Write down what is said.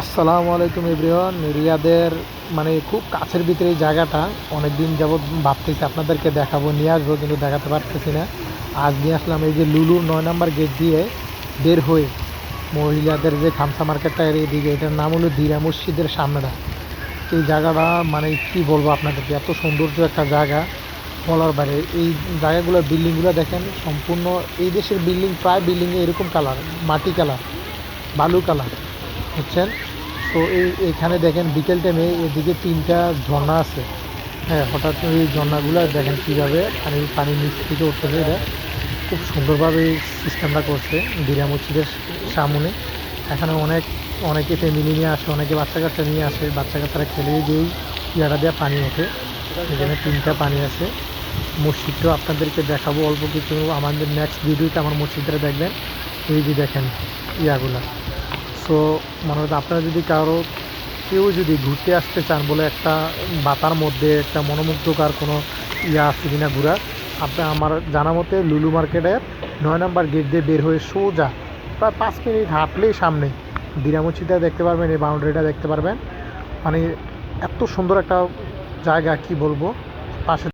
আসসালামু আলাইকুম এভরিওয়ান। রিয়াদের মানে খুব কাছের ভিতরে এই জায়গাটা। অনেক দিন যাবৎ ভাবতেছি আপনাদেরকে দেখাবো, নিয়ে আসব কিন্তু দেখাতে পারতেছি না। আজ নিয়ে আসলাম এই যে লুলুর নয় নম্বর গেট দিয়ে বের হয়ে মহিলাদের যে খামসা মার্কেটটা এদিকে, এটার নাম হলো দিরা মসজিদের সামনেটা। এই জায়গাটা মানে কি বলব আপনাদেরকে, এত সৌন্দর্য একটা জায়গা বলার বাইরে। এই জায়গাগুলো, বিল্ডিংগুলো দেখেন, সম্পূর্ণ এই দেশের বিল্ডিং প্রায় বিল্ডিংয়ে এরকম কালার, মাটি কালার, বালু কালার। বুঝছেন তো এই এখানে দেখেন বিকেল টাইমে এদিকে তিনটা ঝর্ণা আছে। হ্যাঁ হঠাৎ এই ঝর্ণাগুলো দেখেন কীভাবে পানি, পানির নিচ থেকে উঠতেছে এটা। খুব সুন্দরভাবে এই সিস্টেমটা করছে বিরা মসজিদের সামনে। এখানে অনেক, অনেকে ফ্যামিলি নিয়ে আসে, অনেকে বাচ্চা কাচ্চা নিয়ে আসে। বাচ্চা কাচ্চারা খেলে যেই ইয়াটা দিয়ে পানি ওঠে। এখানে তিনটা পানি আছে। মসজিদটাও আপনাদেরকে দেখাবো অল্প কিছু। আমাদের নেক্সট ভিডিওতে আমার মসজিদটা দেখবেন। এই যে দেখেন ইয়াগুলা। সো মনে হচ্ছে আপনারা যদি কারও, কেউ যদি ঘুরতে আসতে চান বলে একটা বাতার মধ্যে, একটা মনোমুগ্ধকার কোনো ইয়া আছে কিনা ঘোরার, আপনার আমার জানা মতে লুলু মার্কেটের নয় নম্বর গেট দিয়ে বের হয়ে সোজা প্রায় পাঁচ মিনিট হাঁটলেই সামনে দিরামুচিটা দেখতে পারবেন, এই বাউন্ডারিটা দেখতে পারবেন। মানে এত সুন্দর একটা জায়গা, কি বলব? পাশে